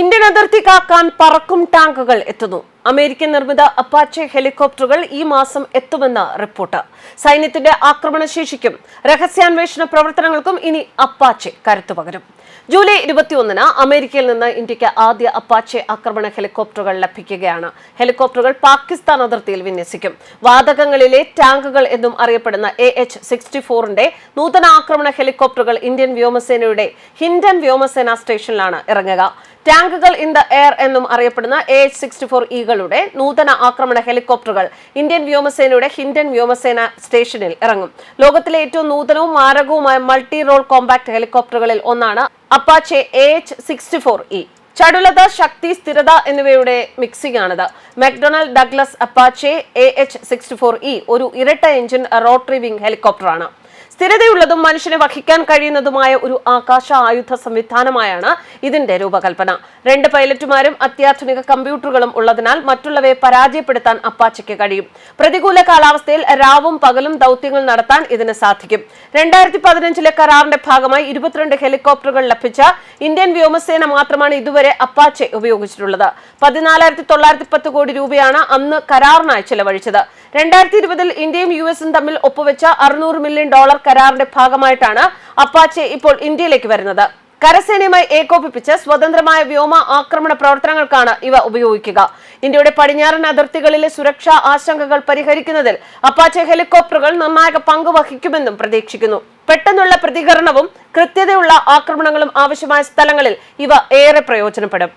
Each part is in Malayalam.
ഇന്ത്യൻ അതിർത്തി കാക്കാൻ പറക്കും ടാങ്കുകൾ എത്തുന്നു. അമേരിക്കൻ നിർമ്മിത അപ്പാച്ചെ ഹെലികോപ്റ്ററുകൾ ഈ മാസം എത്തുമെന്ന റിപ്പോർട്ട്. സൈന്യത്തിന്റെ ആക്രമണശേഷിക്കും രഹസ്യാന്വേഷണ പ്രവർത്തനങ്ങൾക്കും ഇനി അപ്പാച്ചെ കരുത്തു പകരും. ജൂലൈ ഇരുപത്തിയൊന്നിന് അമേരിക്കയിൽ നിന്ന് ഇന്ത്യയ്ക്ക് ആദ്യ അപ്പാച്ചെ ആക്രമണ ഹെലികോപ്റ്ററുകൾ ലഭിക്കുകയാണ്. ഹെലികോപ്റ്ററുകൾ പാകിസ്ഥാൻ അതിർത്തിയിൽ വിന്യസിക്കും. വാതകങ്ങളിലെ ടാങ്കുകൾ എന്നും അറിയപ്പെടുന്ന എ എച്ച് സിക്സ്റ്റി ഫോറിന്റെ നൂതന ആക്രമണ ഹെലികോപ്റ്ററുകൾ ഇന്ത്യൻ വ്യോമസേനയുടെ ഹിൻഡൻ വ്യോമസേന സ്റ്റേഷനിലാണ് ഇറങ്ങുക. ടാങ്കുകൾ ഇൻ ദ എയർ എന്നും അറിയപ്പെടുന്ന എ എച്ച് സിക്സ്റ്റി ഫോർ ഇകളുടെ നൂതന ആക്രമണ ഹെലികോപ്റ്ററുകൾ ഇന്ത്യൻ വ്യോമസേനയുടെ ഹിൻഡൻ വ്യോമസേന സ്റ്റേഷനിൽ ഇറങ്ങും. ലോകത്തിലെ ഏറ്റവും നൂതനവും മാരകവുമായ മൾട്ടി റോൾ കോമ്പാക്ട് ഹെലികോപ്റ്ററുകളിൽ ഒന്നാണ് Apache H sixty four E ചടുലത ശക്തി സ്ഥിരത എന്നിവയുടെ മിക്സിംഗ് ആണിത്. McDonnell Douglas Apache A H sixty four E ഒരു ഇരട്ട എഞ്ചിൻ റോട്ടറി വിംഗ് ഹെലികോപ്റ്ററാണ്. സ്ഥിരതയുള്ളതും മനുഷ്യനെ വഹിക്കാൻ കഴിയുന്നതുമായ ഒരു ആകാശ ആയുധ സംവിധാനമായാണ് ഇതിന്റെ രൂപകൽപ്പന. രണ്ട് പൈലറ്റുമാരും അത്യാധുനിക കമ്പ്യൂട്ടറുകളും ഉള്ളതിനാൽ മറ്റുള്ളവയെ പരാജയപ്പെടുത്താൻ അപ്പാച്ചയ്ക്ക് കഴിയും. പ്രതികൂല കാലാവസ്ഥയിൽ രാവും പകലും ദൗത്യങ്ങൾ നടത്താൻ ഇതിന് സാധിക്കും. രണ്ടായിരത്തി പതിനഞ്ചിലെ കരാറിന്റെ ഭാഗമായി ഇരുപത്തിരണ്ട് ഹെലികോപ്റ്ററുകൾ ലഭിച്ച ഇന്ത്യൻ വ്യോമസേന മാത്രമാണ് ഇതുവരെ അപ്പാച്ചെ ഉപയോഗിച്ചിട്ടുള്ളത്. പതിനാലായിരത്തി തൊള്ളായിരത്തി പത്ത് കോടി രൂപയാണ് അന്ന് കരാറിനായി ചെലവഴിച്ചത്. രണ്ടായിരത്തി ഇരുപതിൽ ഇന്ത്യയും യു എസും തമ്മിൽ ഒപ്പുവെച്ച അറുന്നൂറ് മില്യൺ ഡോളർ കരാറിന്റെ ഭാഗമായിട്ടാണ് അപ്പാച്ചെ ഇപ്പോൾ ഇന്ത്യയിലേക്ക് വരുന്നത്. കരസേനയുമായി ഏകോപിപ്പിച്ച് സ്വതന്ത്രമായ വ്യോമ ആക്രമണ പ്രവർത്തനങ്ങൾക്കാണ് ഇവ ഉപയോഗിക്കുക. ഇന്ത്യയുടെ പടിഞ്ഞാറൻ അതിർത്തികളിലെ സുരക്ഷാ ആശങ്കകൾ പരിഹരിക്കുന്നതിൽ അപ്പാച്ചെ ഹെലികോപ്റ്ററുകൾ നിർണായക പങ്ക് വഹിക്കുമെന്നും പ്രതീക്ഷിക്കുന്നു. പെട്ടെന്നുള്ള പ്രതികരണവും കൃത്യതയുള്ള ആക്രമണങ്ങളും ആവശ്യമായ സ്ഥലങ്ങളിൽ ഇവ ഏറെ പ്രയോജനപ്പെടും.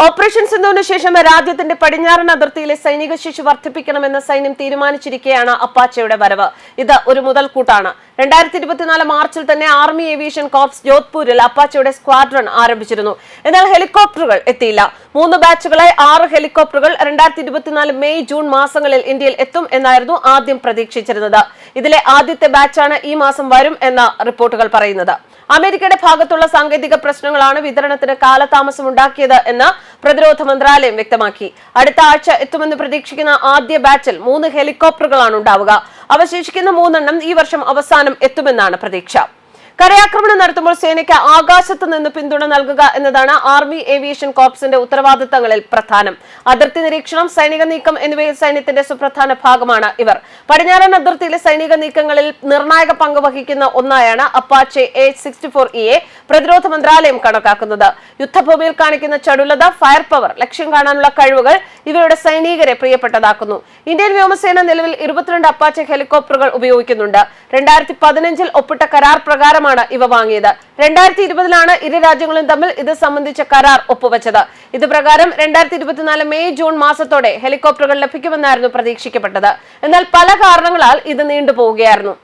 ഓപ്പറേഷൻ സിന്ധുവിന് ശേഷം രാജ്യത്തിന്റെ പടിഞ്ഞാറൻ അതിർത്തിയിലെ സൈനിക ശേഷി വർദ്ധിപ്പിക്കണമെന്ന് സൈന്യം തീരുമാനിച്ചിരിക്കെയാണ് അപ്പാച്ചയുടെ വരവ്. ഇത് ഒരു മുതൽക്കൂട്ടാണ്. രണ്ടായിരത്തി ഇരുപത്തിനാല് മാർച്ചിൽ തന്നെ ആർമി ഏവിയേഷൻ കോർപ്സ് ജോധ്പൂരിൽ അപ്പാച്ചയുടെ സ്ക്വാഡ്രൺ ആരംഭിച്ചിരുന്നു. എന്നാൽ ഹെലികോപ്റ്ററുകൾ എത്തിയില്ല. മൂന്ന് ബാച്ചുകളായി ആറ് ഹെലികോപ്റ്ററുകൾ രണ്ടായിരത്തി ഇരുപത്തിനാല് മെയ് ജൂൺ മാസങ്ങളിൽ ഇന്ത്യയിൽ എത്തും എന്നായിരുന്നു ആദ്യം പ്രതീക്ഷിച്ചിരുന്നത്. ഇതിലെ ആദ്യത്തെ ബാച്ചാണ് ഈ മാസം വരും എന്ന റിപ്പോർട്ടുകൾ പറയുന്നത്. അമേരിക്കയുടെ ഭാഗത്തുള്ള സാങ്കേതിക പ്രശ്നങ്ങളാണ് വിതരണത്തിന് കാലതാമസം ഉണ്ടാക്കിയത് എന്ന് പ്രതിരോധ മന്ത്രാലയം വ്യക്തമാക്കി. അടുത്ത ആഴ്ച എത്തുമെന്ന് പ്രതീക്ഷിക്കുന്ന ആദ്യ ബാച്ചിൽ മൂന്ന് ഹെലികോപ്റ്ററുകളാണ് ഉണ്ടാവുക. അവശേഷിക്കുന്ന മൂന്നെണ്ണം ഈ വർഷം അവസാനം എത്തുമെന്നാണ് പ്രതീക്ഷ. കരയാക്രമണം നടത്തുമ്പോൾ സേനയ്ക്ക് ആകാശത്ത് നിന്ന് പിന്തുണ നൽകുക എന്നതാണ് ആർമി ഏവിയേഷൻ കോർപ്സിന്റെ ഉത്തരവാദിത്തങ്ങളിൽ പ്രധാനം. അതിർത്തി നിരീക്ഷണം സൈനിക നീക്കം എന്നിവയിൽ സൈന്യത്തിന്റെ സുപ്രധാന ഭാഗമാണ് ഇവർ. പടിഞ്ഞാറൻ അതിർത്തിയിലെ സൈനിക നീക്കങ്ങളിൽ നിർണായക പങ്ക് വഹിക്കുന്ന ഒന്നായാണ് അപ്പാച്ചെ എ സിക്സ്റ്റി ഫോർ ഇയെ പ്രതിരോധ മന്ത്രാലയം കണക്കാക്കുന്നത്. യുദ്ധഭൂമിയിൽ കാണിക്കുന്ന ചടുലത ഫയർ പവർ ലക്ഷ്യം കാണാനുള്ള കഴിവുകൾ ഇവയുടെ സൈനികരെ പ്രിയപ്പെട്ടതാക്കുന്നു. ഇന്ത്യൻ വ്യോമസേന നിലവിൽ ഇരുപത്തിരണ്ട് അപ്പാച്ചെ ഹെലികോപ്റ്ററുകൾ ഉപയോഗിക്കുന്നുണ്ട്. രണ്ടായിരത്തി പതിനഞ്ചിൽ ഒപ്പിട്ട കരാർ പ്രകാരമാണ് ഇവ വാങ്ങിയത്. രണ്ടായിരത്തി ഇരുപതിലാണ് ഇരു രാജ്യങ്ങളും തമ്മിൽ ഇത് സംബന്ധിച്ച കരാർ ഒപ്പുവച്ചത്. ഇത് പ്രകാരം രണ്ടായിരത്തി ഇരുപത്തിനാല് മെയ് ജൂൺ മാസത്തോടെ ഹെലികോപ്റ്ററുകൾ ലഭിക്കുമെന്നായിരുന്നു പ്രതീക്ഷിക്കപ്പെട്ടത്. എന്നാൽ പല കാരണങ്ങളാൽ ഇത് നീണ്ടുപോവുകയായിരുന്നു.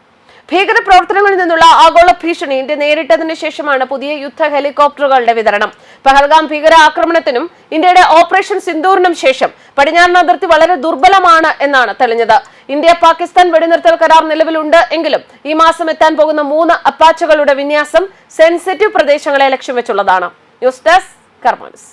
ഭീകര പ്രവർത്തനങ്ങളിൽ നിന്നുള്ള ആഗോള ഭീഷണി ഇന്ത്യ നേരിട്ടതിനു ശേഷമാണ് പുതിയ യുദ്ധ ഹെലികോപ്റ്ററുകളുടെ വിതരണം. പഹൽഗാം ഭീകര ആക്രമണത്തിനും ഇന്ത്യയുടെ ഓപ്പറേഷൻ സിന്ദൂറിനും ശേഷം പടിഞ്ഞാറൻ അതിർത്തി വളരെ ദുർബലമാണ് എന്നാണ് തെളിഞ്ഞത്. ഇന്ത്യ പാകിസ്ഥാൻ വെടിനിർത്തൽ കരാർ നിലവിലുണ്ട് എങ്കിലും ഈ മാസം എത്താൻ പോകുന്ന മൂന്ന് അപ്പാച്ചകളുടെ വിന്യാസം സെൻസിറ്റീവ് പ്രദേശങ്ങളെ ലക്ഷ്യം വെച്ചുള്ളതാണ്. News desk കർമാനസ്